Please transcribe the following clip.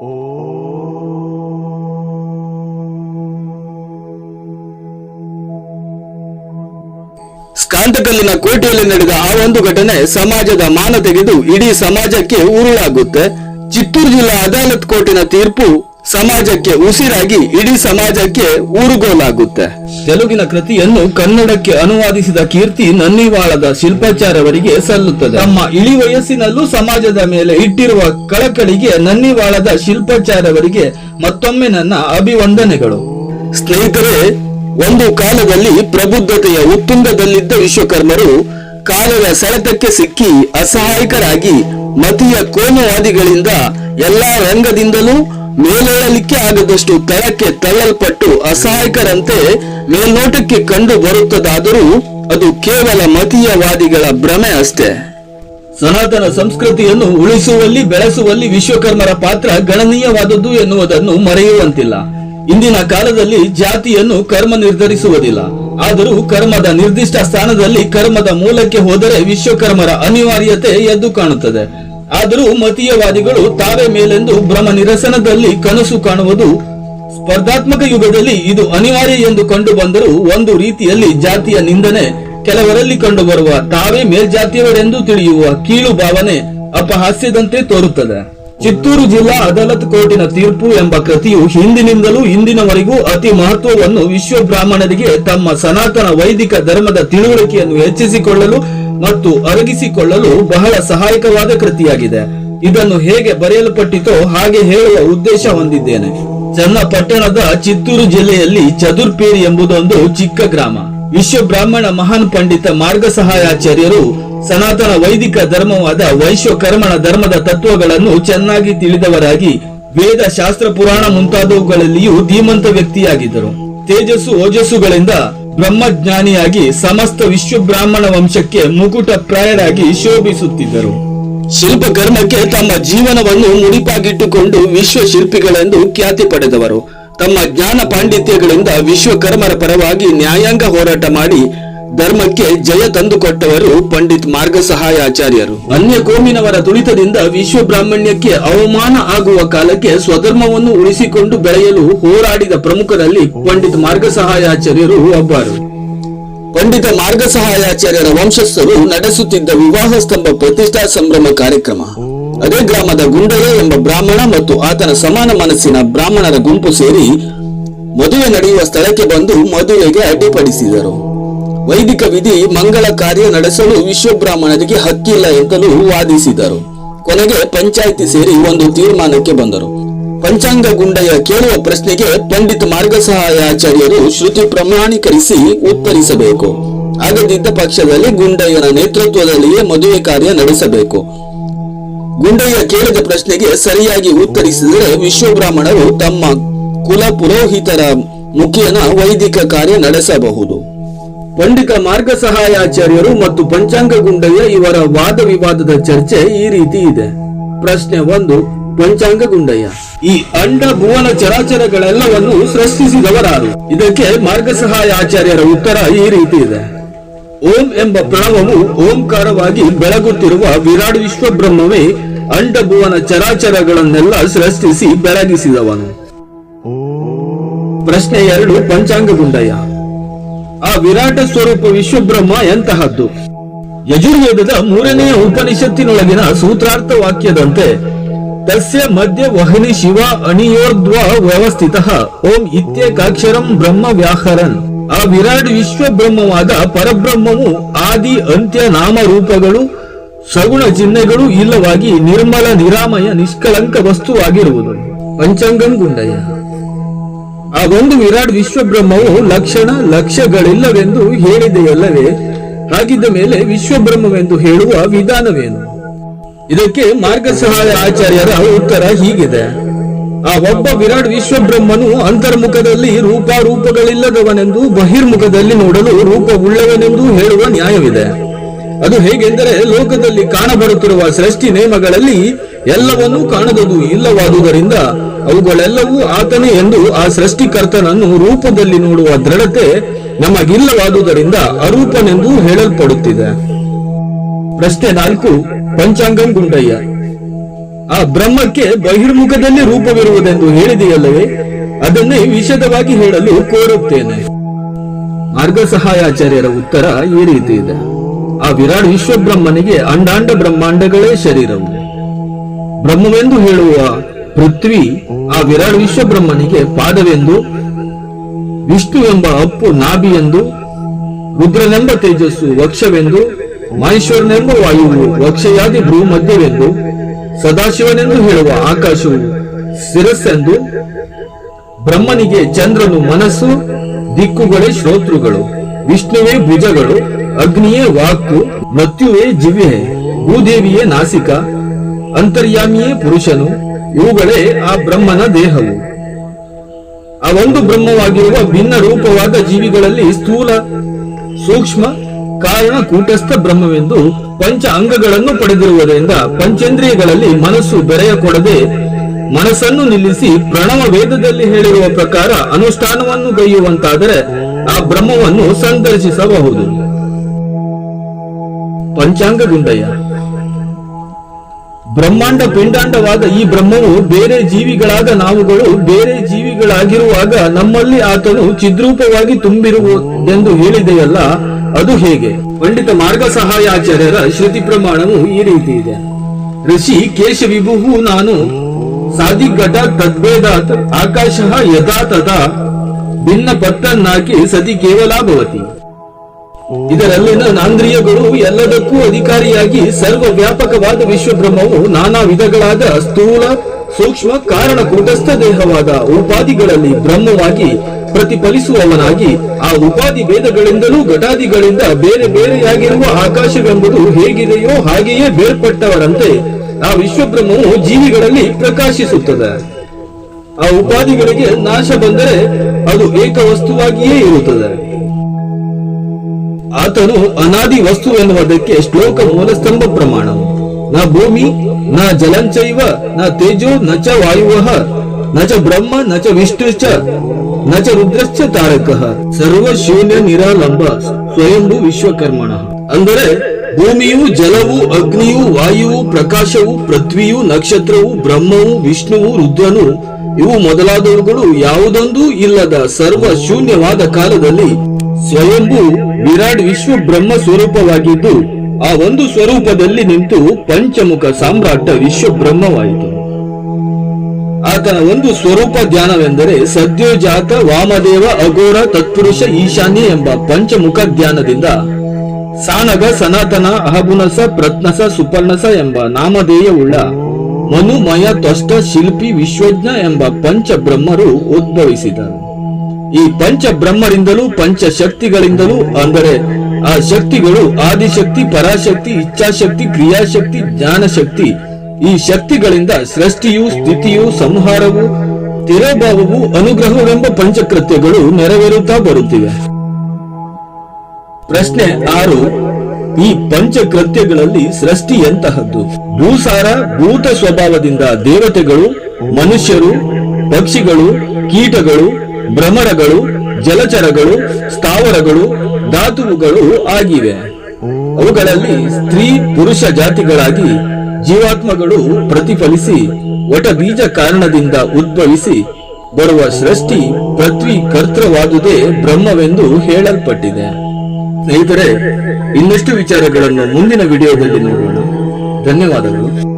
ಸ್ಕಾಂತಕಲ್ಲಿನ ಕೋಟೆಯಲ್ಲಿ ನಡೆದ ಆ ಒಂದು ಘಟನೆ ಸಮಾಜದ ಮಾನ ತೆಗೆದು ಇಡೀ ಸಮಾಜಕ್ಕೆ ಉರುಳಾಗುತ್ತೆ. ಚಿತ್ತೂರು ಜಿಲ್ಲಾ ಅದಾಲತ್ ಕೋರ್ಟಿನ ತೀರ್ಪು ಸಮಾಜಕ್ಕೆ ಉಸಿರಾಗಿ ಇಡೀ ಸಮಾಜಕ್ಕೆ ಊರುಗೋಲಾಗುತ್ತೆ. ತೆಲುಗಿನ ಕೃತಿಯನ್ನು ಕನ್ನಡಕ್ಕೆ ಅನುವಾದಿಸಿದ ಕೀರ್ತಿ ನನ್ನಿವಾಳದ ಶಿಲ್ಪಾಚಾರ್ಯವರಿಗೆ ಸಲ್ಲುತ್ತದೆ. ತಮ್ಮ ಇಳಿ ವಯಸ್ಸಿನಲ್ಲೂ ಸಮಾಜದ ಮೇಲೆ ಇಟ್ಟಿರುವ ಕಳಕಳಿಗೆ ನನ್ನಿವಾಳದ ಶಿಲ್ಪಾಚಾರ್ಯವರಿಗೆ ಮತ್ತೊಮ್ಮೆ ನನ್ನ ಅಭಿವಂದನೆಗಳು. ಸ್ನೇಹಿತರೆ ಒಂದು ಕಾಲದಲ್ಲಿ ಪ್ರಬುದ್ಧತೆಯ ಉತ್ತುಂಗದಲ್ಲಿದ್ದ ವಿಶ್ವಕರ್ಮರು ಕಾಲದ ಸೆಳೆತಕ್ಕೆ ಸಿಕ್ಕಿ ಅಸಹಾಯಕರಾಗಿ ಮತೀಯ ಕೋಮುವಾದಿಗಳಿಂದ ಎಲ್ಲಾ ರಂಗದಿಂದಲೂ ಮೇಲೇಳಲಿಕ್ಕೆ ಆಗದಷ್ಟು ತಳಕ್ಕೆ ತಳ್ಳಲ್ಪಟ್ಟು ಅಸಹಾಯಕರಂತೆ ಮೇಲ್ನೋಟಕ್ಕೆ ಕಂಡು ಬರುತ್ತದಾದರೂ ಅದು ಕೇವಲ ಮತೀಯವಾದಿಗಳ ಭ್ರಮೆ ಅಷ್ಟೇ. ಸನಾತನ ಸಂಸ್ಕೃತಿಯನ್ನು ಉಳಿಸುವಲ್ಲಿ ಬೆಳೆಸುವಲ್ಲಿ ವಿಶ್ವಕರ್ಮರ ಪಾತ್ರ ಗಣನೀಯವಾದದ್ದು ಎನ್ನುವುದನ್ನು ಮರೆಯುವಂತಿಲ್ಲ. ಇಂದಿನ ಕಾಲದಲ್ಲಿ ಜಾತಿಯನ್ನು ಕರ್ಮ ನಿರ್ಧರಿಸುವುದಿಲ್ಲ. ಆದರೂ ಕರ್ಮದ ನಿರ್ದಿಷ್ಟ ಸ್ಥಾನದಲ್ಲಿ ಕರ್ಮದ ಮೂಲಕ್ಕೆ ಹೋದರೆ ವಿಶ್ವಕರ್ಮರ ಅನಿವಾರ್ಯತೆ ಎದ್ದು ಕಾಣುತ್ತದೆ. ಆದರೂ ಮತೀಯವಾದಿಗಳು ತಾವೇ ಮೇಲೆಂದು ಭ್ರಮ ನಿರಸನದಲ್ಲಿ ಕನಸು ಕಾಣುವುದು ಸ್ಪರ್ಧಾತ್ಮಕ ಯುಗದಲ್ಲಿ ಇದು ಅನಿವಾರ್ಯ ಎಂದು ಕಂಡು ಬಂದರೂ ಒಂದು ರೀತಿಯಲ್ಲಿ ಜಾತಿಯ ನಿಂದನೆ ಕೆಲವರಲ್ಲಿ ಕಂಡುಬರುವ ತಾವೇ ಮೇಲ್ಜಾತಿಯವರೆಂದು ತಿಳಿಯುವ ಕೀಳು ಭಾವನೆ ಅಪಹಾಸ್ಯದಂತೆ ತೋರುತ್ತದೆ. ಚಿತ್ತೂರು ಜಿಲ್ಲಾ ಅದಾಲತ್ ಕೋರ್ಟಿನ ತೀರ್ಪು ಎಂಬ ಕೃತಿಯು ಹಿಂದಿನಿಂದಲೂ ಇಂದಿನವರೆಗೂ ಅತಿ ಮಹತ್ವವನ್ನು ವಿಶ್ವ ಬ್ರಾಹ್ಮಣರಿಗೆ ತಮ್ಮ ಸನಾತನ ವೈದಿಕ ಧರ್ಮದ ತಿಳುವಳಿಕೆಯನ್ನು ಹೆಚ್ಚಿಸಿಕೊಳ್ಳಲು ಮತ್ತು ಅರಗಿಸಿಕೊಳ್ಳಲು ಬಹಳ ಸಹಾಯಕವಾದ ಕೃತಿಯಾಗಿದೆ. ಇದನ್ನು ಹೇಗೆ ಬರೆಯಲ್ಪಟ್ಟಿತೋ ಹಾಗೆ ಹೇಳುವ ಉದ್ದೇಶ ಹೊಂದಿದ್ದೇನೆ. ಚನ್ನಪಟ್ಟಣದ ಚಿತ್ತೂರು ಜಿಲ್ಲೆಯಲ್ಲಿ ಚದುರ್ಪೇರಿ ಎಂಬುದೊಂದು ಚಿಕ್ಕ ಗ್ರಾಮ. ವಿಶ್ವ ಬ್ರಾಹ್ಮಣ ಮಹಾನ್ ಪಂಡಿತ ಮಾರ್ಗ ಸಹಾಯಾಚಾರ್ಯರು ಸನಾತನ ವೈದಿಕ ಧರ್ಮವಾದ ವೈಶ್ವಕರ್ಮಣ ಧರ್ಮದ ತತ್ವಗಳನ್ನು ಚೆನ್ನಾಗಿ ತಿಳಿದವರಾಗಿ ವೇದ ಶಾಸ್ತ್ರ ಪುರಾಣ ಮುಂತಾದವುಗಳಲ್ಲಿಯೂ ಧೀಮಂತ ವ್ಯಕ್ತಿಯಾಗಿದ್ದರು. ತೇಜಸ್ಸು ಓಜಸ್ಸುಗಳಿಂದ ಬ್ರಹ್ಮಜ್ಞಾನಿಯಾಗಿ ಸಮಸ್ತ ವಿಶ್ವ ಬ್ರಾಹ್ಮಣ ವಂಶಕ್ಕೆ ಮುಕುಟ ಪ್ರಾಯರಾಗಿ ಶೋಭಿಸುತ್ತಿದ್ದರು. ಶಿಲ್ಪಕರ್ಮಕ್ಕೆ ತಮ್ಮ ಜೀವನವನ್ನು ಮುಡಿಪಾಗಿಟ್ಟುಕೊಂಡು ವಿಶ್ವ ಶಿಲ್ಪಿಗಳೆಂದು ಖ್ಯಾತಿ ಪಡೆದವರು. ತಮ್ಮ ಜ್ಞಾನ ಪಾಂಡಿತ್ಯಗಳಿಂದ ವಿಶ್ವಕರ್ಮರ ಪರವಾಗಿ ನ್ಯಾಯಾಂಗ ಹೋರಾಟ ಮಾಡಿ ಧರ್ಮಕ್ಕೆ ಜಯ ತಂದುಕೊಟ್ಟವರು ಪಂಡಿತ್ ಮಾರ್ಗ ಸಹಾಯಾಚಾರ್ಯರು ಅನ್ಯ ಕೋಮಿನವರ ತುಳಿತದಿಂದ ವಿಶ್ವ ಬ್ರಾಹ್ಮಣ್ಯಕ್ಕೆ ಅವಮಾನ ಆಗುವ ಕಾಲಕ್ಕೆ ಸ್ವಧರ್ಮವನ್ನು ಉಳಿಸಿಕೊಂಡು ಬೆಳೆಯಲು ಹೋರಾಡಿದ ಪ್ರಮುಖರಲ್ಲಿ ಪಂಡಿತ್ ಮಾರ್ಗ ಸಹಾಯಾಚಾರ್ಯರು ಒಬ್ಬರು. ಪಂಡಿತ ಮಾರ್ಗ ಸಹಾಯಾಚಾರ್ಯರ ವಂಶಸ್ಥರು ನಡೆಸುತ್ತಿದ್ದ ವಿವಾಹ ಸ್ತಂಭ ಪ್ರತಿಷ್ಠಾ ಸಂಭ್ರಮ ಕಾರ್ಯಕ್ರಮ. ಅದೇ ಗ್ರಾಮದ ಗುಂಡಯ್ಯ ಎಂಬ ಬ್ರಾಹ್ಮಣ ಮತ್ತು ಆತನ ಸಮಾನ ಮನಸ್ಸಿನ ಬ್ರಾಹ್ಮಣರ ಗುಂಪು ಸೇರಿ ಮದುವೆ ನಡೆಯುವ ಸ್ಥಳಕ್ಕೆ ಬಂದು ಮದುವೆಗೆ ಅಡ್ಡಿಪಡಿಸಿದರು. ವೈದಿಕ ವಿಧಿ ಮಂಗಳ ಕಾರ್ಯ ನಡೆಸಲು ವಿಶ್ವಬ್ರಾಹ್ಮಣರಿಗೆ ಹಕ್ಕಿಲ್ಲ ಎಂತಲೂ ವಾದಿಸಿದರು. ಕೊನೆಗೆ ಪಂಚಾಯಿತಿ ಸೇರಿ ಒಂದು ತೀರ್ಮಾನಕ್ಕೆ ಬಂದರು. ಪಂಚಾಂಗ ಗುಂಡಯ್ಯ ಕೇಳುವ ಪ್ರಶ್ನೆಗೆ ಪಂಡಿತ್ ಮಾರ್ಗ ಸಹಾಯಾಚಾರ್ಯರು ಶ್ರುತಿ ಪ್ರಮಾಣೀಕರಿಸಿ ಉತ್ತರಿಸಬೇಕು. ಆಗದಿದ್ದ ಪಕ್ಷದಲ್ಲಿ ಗುಂಡಯ್ಯನ ನೇತೃತ್ವದಲ್ಲಿಯೇ ಮದುವೆ ಕಾರ್ಯ ನಡೆಸಬೇಕು. ಗುಂಡಯ್ಯ ಕೇಳಿದ ಪ್ರಶ್ನೆಗೆ ಸರಿಯಾಗಿ ಉತ್ತರಿಸಿದರೆ ವಿಶ್ವಬ್ರಾಹ್ಮಣರು ತಮ್ಮ ಕುಲ ಪುರೋಹಿತರ ಮುಖೇನ ವೈದಿಕ ಕಾರ್ಯ ನಡೆಸಬಹುದು. ಪಂಡಿತ ಮಾರ್ಗ ಸಹಾಯಾಚಾರ್ಯರು ಮತ್ತು ಪಂಚಾಂಗ ಗುಂಡಯ್ಯ ಇವರ ವಾದ ವಿವಾದದ ಚರ್ಚೆ ಈ ರೀತಿ ಇದೆ. ಪ್ರಶ್ನೆ ಒಂದು ಪಂಚಾಂಗ ಗುಂಡಯ್ಯ ಈ ಅಂಡ ಭುವನ ಚರಾಚರಗಳೆಲ್ಲವನ್ನು ಸೃಷ್ಟಿಸಿದವರಾರು. ಇದಕ್ಕೆ ಮಾರ್ಗ ಸಹಾಯಾಚಾರ್ಯರ ಉತ್ತರ ಈ ರೀತಿ ಇದೆ. ಓಂ ಎಂಬ ಪ್ರಣವವು ಓಂಕಾರವಾಗಿ ಬೆಳಗುತ್ತಿರುವ ವಿರಾಟ್ ವಿಶ್ವ ಬ್ರಹ್ಮವೇ ಅಂಡ ಭುವನ ಚರಾಚರಗಳನ್ನೆಲ್ಲ ಸೃಷ್ಟಿಸಿ ಬೆಳಗಿಸಿದವನು. ಪ್ರಶ್ನೆ ಎರಡು ಪಂಚಾಂಗ ಗುಂಡಯ್ಯ ಆ ವಿರಾಟ ಸ್ವರೂಪ ವಿಶ್ವಬ್ರಹ್ಮ ಎಂತಹದ್ದು? ಯಜುರ್ವೇದದ ಮೂರನೆಯ ಉಪನಿಷತ್ತಿನೊಳಗಿನ ಸೂತ್ರಾರ್ಥ ವಾಕ್ಯದಂತೆ, ತಸ್ಯ ಮಧ್ಯ ವಹನಿ ಶಿವ ಅಣಿಯೋರ್ಧ್ವ ವ್ಯವಸ್ಥಿತ, ಓಂ ಇತ್ಯೇಕಾಕ್ಷರಂ ಬ್ರಹ್ಮ ವ್ಯಾಹರನ್. ಆ ವಿರಾಟ್ ವಿಶ್ವ ಬ್ರಹ್ಮವಾದ ಪರಬ್ರಹ್ಮವು ಆದಿ, ಅಂತ್ಯ, ನಾಮ ರೂಪಗಳು, ಸಗುಣ ಚಿಹ್ನೆಗಳು ಇಲ್ಲವಾಗಿ ನಿರ್ಮಲ, ನಿರಾಮಯ ನಿಷ್ಕಲಂಕ ವಸ್ತುವಾಗಿರುವುದು. ಪಂಚಾಂಗಂ ಗುಂಡಯ್ಯ. ಆ ಒಂದು ವಿರಾಟ್ ವಿಶ್ವಬ್ರಹ್ಮವು ಲಕ್ಷಣ ಲಕ್ಷ್ಯಗಳಿಲ್ಲವೆಂದು ಹೇಳಿದೆಯಲ್ಲವೇ? ಹಾಗಿದ್ದ ಮೇಲೆ ವಿಶ್ವಬ್ರಹ್ಮವೆಂದು ಹೇಳುವ ವಿಧಾನವೇನು? ಇದಕ್ಕೆ ಮಾರ್ಗ ಸಹಾಯ ಆಚಾರ್ಯರ ಉತ್ತರ ಹೀಗಿದೆ. ಆ ಒಬ್ಬ ವಿರಾಟ್ ವಿಶ್ವಬ್ರಹ್ಮನು ಅಂತರ್ಮುಖದಲ್ಲಿ ರೂಪಾರೂಪಗಳಿಲ್ಲದವನೆಂದು ಬಹಿರ್ಮುಖದಲ್ಲಿ ನೋಡಲು ರೂಪವುಳ್ಳವನೆಂದು ಹೇಳುವ ನ್ಯಾಯವಿದೆ. ಅದು ಹೇಗೆಂದರೆ ಲೋಕದಲ್ಲಿ ಕಾಣಬರುತ್ತಿರುವ ಸೃಷ್ಟಿ ನೇಮಗಳಲ್ಲಿ ಎಲ್ಲವನ್ನೂ ಕಾಣದದು ಇಲ್ಲವಾದುದರಿಂದ ಅವುಗಳೆಲ್ಲವೂ ಆತನೇ ಎಂದು ಆ ಸೃಷ್ಟಿಕರ್ತನನ್ನು ರೂಪದಲ್ಲಿ ನೋಡುವ ದೃಢತೆ ನಮಗಿಲ್ಲವಾದುದರಿಂದ ಅರೂಪನೆಂದು ಹೇಳಲ್ಪಡುತ್ತಿದೆ. ಪ್ರಶ್ನೆ ನಾಲ್ಕು, ಪಂಚಾಂಗಂ ಗುಂಡಯ್ಯ. ಆ ಬ್ರಹ್ಮಕ್ಕೆ ಬಹಿರ್ಮುಖದಲ್ಲಿ ರೂಪವಿರುವುದೆಂದು ಹೇಳಿದೆಯಲ್ಲವೇ, ಅದನ್ನೇ ವಿಶದವಾಗಿ ಹೇಳಲು ಕೋರುತ್ತೇನೆ. ಮಾರ್ಗ ಸಹಾಯಾಚಾರ್ಯರ ಉತ್ತರ ಈ ರೀತಿ ಇದೆ. ಆ ವಿರಾಟ್ ವಿಶ್ವಬ್ರಹ್ಮನಿಗೆ ಅಂಡಾಂಡ ಬ್ರಹ್ಮಾಂಡಗಳೇ ಶರೀರವು. ಬ್ರಹ್ಮವೆಂದು ಹೇಳುವ ಪೃಥ್ವಿ ಆ ವಿರಾಟ್ ವಿಶ್ವಬ್ರಹ್ಮನಿಗೆ ಪಾದವೆಂದು, ವಿಷ್ಣು ಎಂಬ ಅಪ್ಪು ನಾಭಿ ಎಂದು ರುದ್ರನೆಂಬ ತೇಜಸ್ಸು ವಕ್ಷವೆಂದು, ಮಹೇಶ್ವರನೆಂಬ ವಾಯುವು ವಕ್ಷಯಾದಿ ಭೂ ಮಧ್ಯವೆಂದು ಸದಾಶಿವನೆಂದು ಹೇಳುವ ಆಕಾಶವು ಶಿರಸ್ಸೆಂದು, ಬ್ರಹ್ಮನಿಗೆ ಚಂದ್ರನು ಮನಸ್ಸು, ದಿಕ್ಕುಗಳೇ ಶ್ರೋತೃಗಳು, ವಿಷ್ಣುವೇ ಭುಜಗಳು, ಅಗ್ನಿಯೇ ವಾಕು ಮೃತ್ಯುವೇ ಜಿವ್ಯೆ ಭೂದೇವಿಯೇ ನಾಸಿಕ, ಅಂತರ್ಯಾಮಿಯೇ ಪುರುಷನು ಇವುಗಳೇ ಆ ಬ್ರಹ್ಮನ ದೇಹವು. ಆ ಒಂದು ಬ್ರಹ್ಮವಾಗಿರುವ ಭಿನ್ನ ರೂಪವಾದ ಜೀವಿಗಳಲ್ಲಿ ಸ್ಥೂಲ, ಸೂಕ್ಷ್ಮ, ಕಾರಣ ಕೂಟಸ್ಥ ಬ್ರಹ್ಮವೆಂದು ಪಂಚ ಅಂಗಗಳನ್ನು ಪಡೆದಿರುವುದರಿಂದ ಪಂಚೇಂದ್ರಿಯಗಳಲ್ಲಿ ಮನಸ್ಸು ಬೆರೆಯ ಕೊಡದೆ ಮನಸ್ಸನ್ನು ನಿಲ್ಲಿಸಿ ಪ್ರಣವ ವೇದದಲ್ಲಿ ಹೇಳಿರುವ ಪ್ರಕಾರ ಅನುಷ್ಠಾನವನ್ನು ಗೈಯುವಂತಾದರೆ ಆ ಬ್ರಹ್ಮವನ್ನು ಸಂದರ್ಶಿಸಬಹುದು. ಪಂಚಾಂಗ ಗುಂಡಯ್ಯ ಬ್ರಹ್ಮಾಂಡ ಪಿಂಡಾಂಡವಾದ ಈ ಬ್ರಹ್ಮವು ಬೇರೆ ಜೀವಿಗಳಾದ ನಾವುಗಳು ಬೇರೆ ಜೀವಿಗಳಾಗಿರುವಾಗ ನಮ್ಮಲ್ಲಿ ಆತನು ಚಿದ್ರೂಪವಾಗಿ ತುಂಬಿರುವುದೆಂದು ಹೇಳಿದೆಯಲ್ಲ, ಅದು ಹೇಗೆ? ಪಂಡಿತ ಮಾರ್ಗ ಸಹಾಯಾಚಾರ್ಯರ ಶ್ರುತಿ ಪ್ರಮಾಣವು ಈ ರೀತಿ ಇದೆ. ಋಷಿ ಕೇಶ ವಿಭುಹು ನಾನು ಸಾದಿಘಟ ತದ್ಭೇದಾತ್ ಆಕಾಶ ಯಥಾ ತಥಾ ಭಿನ್ನ ಪತ್ತನ್ನಾಕಿ ಸತಿ ಕೇವಲ ಭವತಿ ಇದರಲ್ಲಿನ ನಾಂದ್ರಿಯಗಳು ಎಲ್ಲದಕ್ಕೂ ಅಧಿಕಾರಿಯಾಗಿ ಸರ್ವ ವ್ಯಾಪಕವಾದ ವಿಶ್ವಬ್ರಹ್ಮವು ನಾನಾ ವಿಧಗಳಾದ ಸ್ಥೂಲ, ಸೂಕ್ಷ್ಮ, ಕಾರಣ ಕೂಟಸ್ಥ ದೇಹವಾದ ಉಪಾಧಿಗಳಲ್ಲಿ ಬ್ರಹ್ಮವಾಗಿ ಪ್ರತಿಫಲಿಸುವವನಾಗಿ ಆ ಉಪಾಧಿ ಭೇದಗಳಿಂದಲೂ ಘಟಾದಿಗಳಿಂದ ಬೇರೆ ಬೇರೆಯಾಗಿರುವ ಆಕಾಶವೆಂಬುದು ಹೇಗಿದೆಯೋ ಹಾಗೆಯೇ ಬೇರ್ಪಟ್ಟವರಂತೆ ಆ ವಿಶ್ವಬ್ರಹ್ಮವು ಜೀವಿಗಳಲ್ಲಿ ಪ್ರಕಾಶಿಸುತ್ತದೆ. ಆ ಉಪಾಧಿಗಳಿಗೆ ನಾಶ ಬಂದರೆ ಅದು ಏಕವಸ್ತುವಾಗಿಯೇ ಇರುತ್ತದೆ. ಆತನು ಅನಾದಿ ವಸ್ತು ಎನ್ನುವುದಕ್ಕೆ ಶ್ಲೋಕ ಮೂಲ ಸ್ತಂಭ ಪ್ರಮಾಣ. ನ ಭೂಮಿ, ನ ಜಲಂಚೈವ, ನ ತೇಜೋ, ನ ಚ ವಾಯುವಃ ನ ಚ ಬ್ರಹ್ಮ, ನ ಚ ವಿಷ್ಣುಶ್ಚ, ನ ಚ ರುದ್ರಶ್ಚ ತಾರಕ. ಸರ್ವ ಶೂನ್ಯ ನಿರಾಲಂಬ ಸ್ವಯಂಭು ವಿಶ್ವಕರ್ಮಣ. ಅಂದರೆ ಭೂಮಿಯು ಜಲವು, ಅಗ್ನಿಯು, ವಾಯುವು, ಪ್ರಕಾಶವು, ಪೃಥ್ವಿಯು, ನಕ್ಷತ್ರವು, ಬ್ರಹ್ಮವು, ವಿಷ್ಣುವು, ರುದ್ರನು, ಇವು ಮೊದಲಾದವುಗಳು ಯಾವುದೊಂದೂ ಇಲ್ಲದ ಸರ್ವ ಶೂನ್ಯವಾದ ಕಾಲದಲ್ಲಿ ಸ್ವಯಂಭೂ ವಿರಾಟ್ ವಿಶ್ವ ಬ್ರಹ್ಮ ಸ್ವರೂಪವಾಗಿದ್ದು, ಆ ಒಂದು ಸ್ವರೂಪದಲ್ಲಿ ನಿಂತು ಪಂಚಮುಖ ಸಾಮ್ರಾಟ ವಿಶ್ವ ಬ್ರಹ್ಮವಾಯಿತು. ಆತನ ಒಂದು ಸ್ವರೂಪ ಧ್ಯಾನವೆಂದರೆ ಸದ್ಯೋಜಾತ ವಾಮದೇವ ಅಘೋರ ತತ್ಪುರುಷ ಈಶಾನ್ಯ ಎಂಬ ಪಂಚಮುಖ ಧ್ಯಾನದಿಂದ ಸಾನಗ ಸನಾತನ ಅಹಬುನಸ ಪ್ರತ್ನಸ ಸುಪರ್ಣಸ ಎಂಬ ನಾಮಧೇಯವುಳ್ಳ ಮನುಮಯ ತ್ವಷ್ಟ ಶಿಲ್ಪಿ ವಿಶ್ವಜ್ಞ ಎಂಬ ಪಂಚ ಬ್ರಹ್ಮರು ಉದ್ಭವಿಸಿದರು. ಈ ಪಂಚ ಬ್ರಹ್ಮರಿಂದಲೂ ಪಂಚ ಶಕ್ತಿಗಳಿಂದಲೂ ಅಂದರೆ ಆ ಶಕ್ತಿಗಳು ಆದಿಶಕ್ತಿ, ಪರಾಶಕ್ತಿ, ಇಚ್ಛಾಶಕ್ತಿ, ಕ್ರಿಯಾಶಕ್ತಿ, ಜ್ಞಾನಶಕ್ತಿ, ಈ ಶಕ್ತಿಗಳಿಂದ ಸೃಷ್ಟಿಯು, ಸ್ಥಿತಿಯು, ಸಂಹಾರವು, ತಿರೋಭಾವವು, ಅನುಗ್ರಹವೆಂಬ ಪಂಚಕೃತ್ಯಗಳು ನೆರವೇರುತ್ತಾ ಬರುತ್ತಿವೆ. ಪ್ರಶ್ನೆ ಆರು. ಈ ಪಂಚಕೃತ್ಯಗಳಲ್ಲಿ ಸೃಷ್ಟಿ ಎಂತಹದ್ದು? ಭೂಸಾರ, ಭೂತ ಸ್ವಭಾವದಿಂದ ದೇವತೆಗಳು, ಮನುಷ್ಯರು, ಪಕ್ಷಿಗಳು, ಕೀಟಗಳು ಭ್ರಮರಗಳು, ಜಲಚರಗಳು, ಸ್ಥಾವರಗಳು ಧಾತುವುಗಳು ಆಗಿವೆ. ಅವುಗಳಲ್ಲಿ ಸ್ತ್ರೀ, ಪುರುಷ ಜಾತಿಗಳಾಗಿ ಜೀವಾತ್ಮಗಳು ಪ್ರತಿಫಲಿಸಿ ವಟ ಬೀಜ ಕಾರಣದಿಂದ ಉದ್ಭವಿಸಿ, ಬರುವ ಸೃಷ್ಟಿ ಪೃಥ್ವಿ ಕರ್ತೃವಾದುದೇ ಬ್ರಹ್ಮವೆಂದು ಹೇಳಲ್ಪಟ್ಟಿದೆ. ಸ್ನೇಹಿತರೆ, ಇನ್ನಷ್ಟು ವಿಚಾರಗಳನ್ನು ಮುಂದಿನ ವಿಡಿಯೋದಲ್ಲಿ ನೋಡೋಣ. ಧನ್ಯವಾದಗಳು.